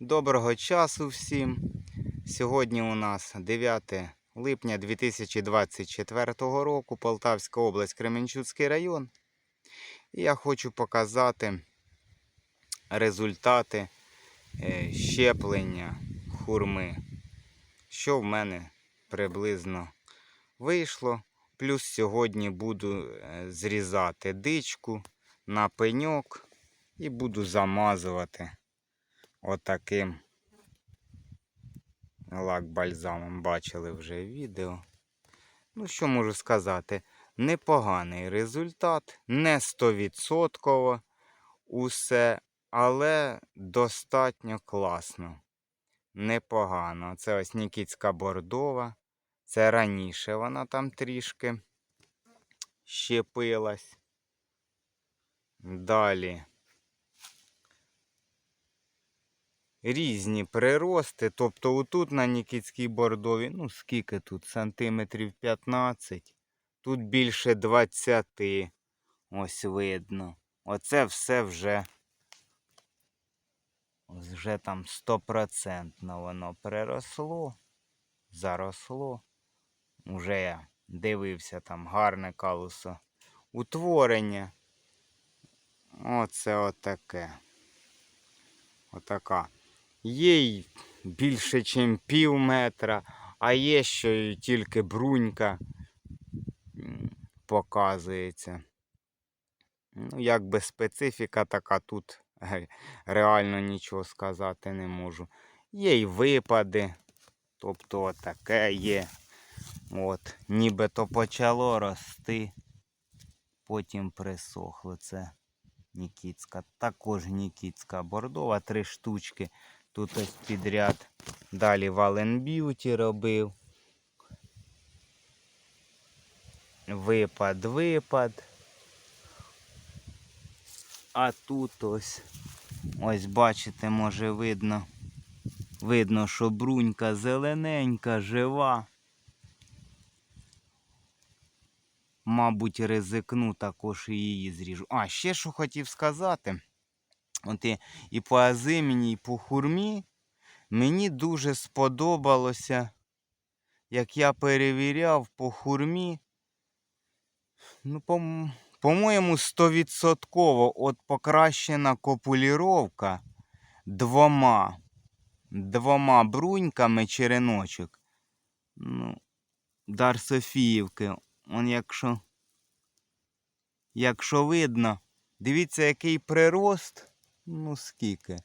Доброго часу всім. Сьогодні у нас 9 липня 2024 року, Полтавська область, Кременчуцький район. І я хочу показати результати е, щеплення хурми, що в мене приблизно вийшло. Плюс сьогодні буду е, зрізати дичку на пеньок і буду замазувати отаким лак-бальзамом. Бачили вже відео. Ну, що можу сказати? Непоганий результат, не 100% усе, але достатньо класно. Непогано. Це ось Нікітська бордова. Це раніше вона там трішки щепилась. Далі. Різні прирости. Тобто отут на Нікітській бордові, ну скільки тут? Сантиметрів 15, тут більше 20. Ось видно. Оце все вже. Вже там стопроцентно воно приросло, заросло. Уже я дивився там гарне калусо утворення. Оце отаке. Отака. Є й більше, ніж пів метра, а є що й тільки брунька показується. Ну, якби специфіка така тут реально нічого сказати не можу. Є й випади, тобто таке є. От, нібито почало рости, потім присохло. Це Нікітська. Також Нікітська бордова, три штучки. Тут ось підряд. Далі Вален Б'юті робив. Випад, випад. А тут ось, ось бачите, може видно. Видно, що брунька зелененька, жива. Мабуть, ризикну також і її зріжу. А, ще що хотів сказати. От і, по азиміні, і по хурмі мені дуже сподобалося, як я перевіряв по хурмі. Ну, по, по-моєму, 100% от покращена копуліровка двома, двома бруньками череночок. Ну, Дар Софіївки. Он якщо, якщо видно, дивіться, який прирост. Ну, скільки?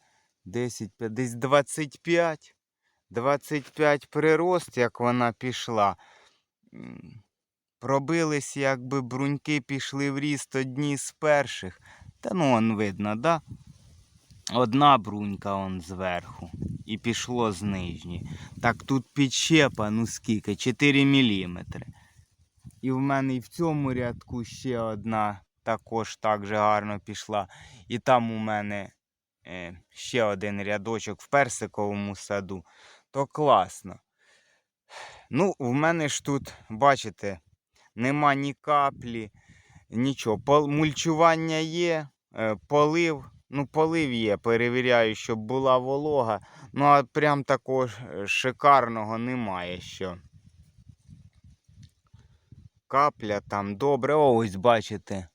10, 5, десь 25. 25 прирост, як вона пішла. Пробились, якби бруньки пішли в ріст одні з перших. Та ну, он видно, да? Одна брунька он зверху. І пішло з нижньої. Так тут підщепа, ну скільки? 4 міліметри. І в мене і в цьому рядку ще одна також так же гарно пішла. І там у мене е, ще один рядочок в персиковому саду. То класно. Ну, в мене ж тут, бачите, нема ні каплі, нічого. Мульчування є, е, полив. Ну, полив є, перевіряю, щоб була волога. Ну, а прям такого шикарного немає що капля там добре. Ось бачите,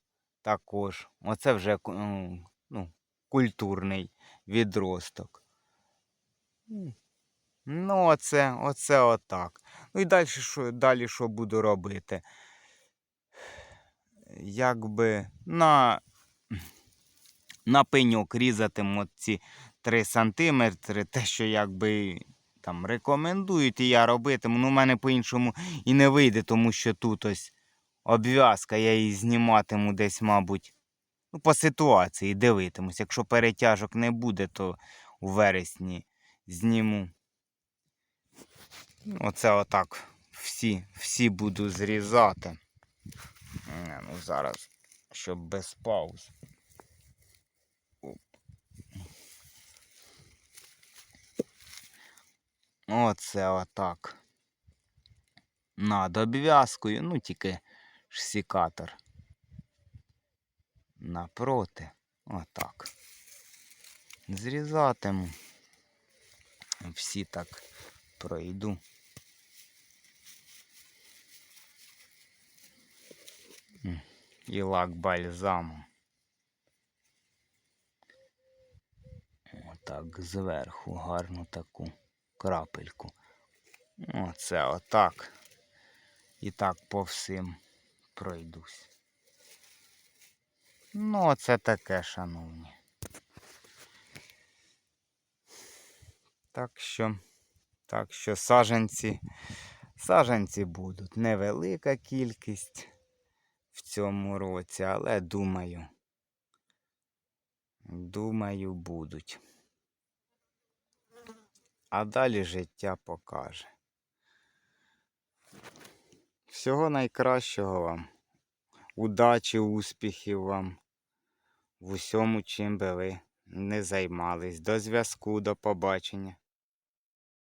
також. Оце вже ну, культурний відросток. Ну, оце, оце отак. Ну і далі що, далі що буду робити? Якби на, на пеньок різатиму ці 3 сантиметри, те, що якби там рекомендують, і я робитиму. Ну, в мене по-іншому і не вийде, тому що тут ось обв'язка, я її зніматиму десь, мабуть, ну, по ситуації дивитимусь. Якщо перетяжок не буде, то у вересні зніму. Ну, Оце отак всі, всі буду зрізати. Не, Ну, зараз, щоб без пауз. Оце отак. Над обв'язкою, ну тільки ж сікатор. Напроти. Отак. Зрізатиму. Всі так пройду. І лак бальзамом. Отак зверху гарну таку крапельку. Оце отак. І так по всім пройдусь. Ну, оце таке, шановні. Так що, так що саженці, саженці будуть. Невелика кількість в цьому році, але думаю, думаю, будуть. А далі життя покаже. Всього найкращого вам. Удачі, успіхів вам в усьому, чим би ви не займались. До зв'язку, до побачення.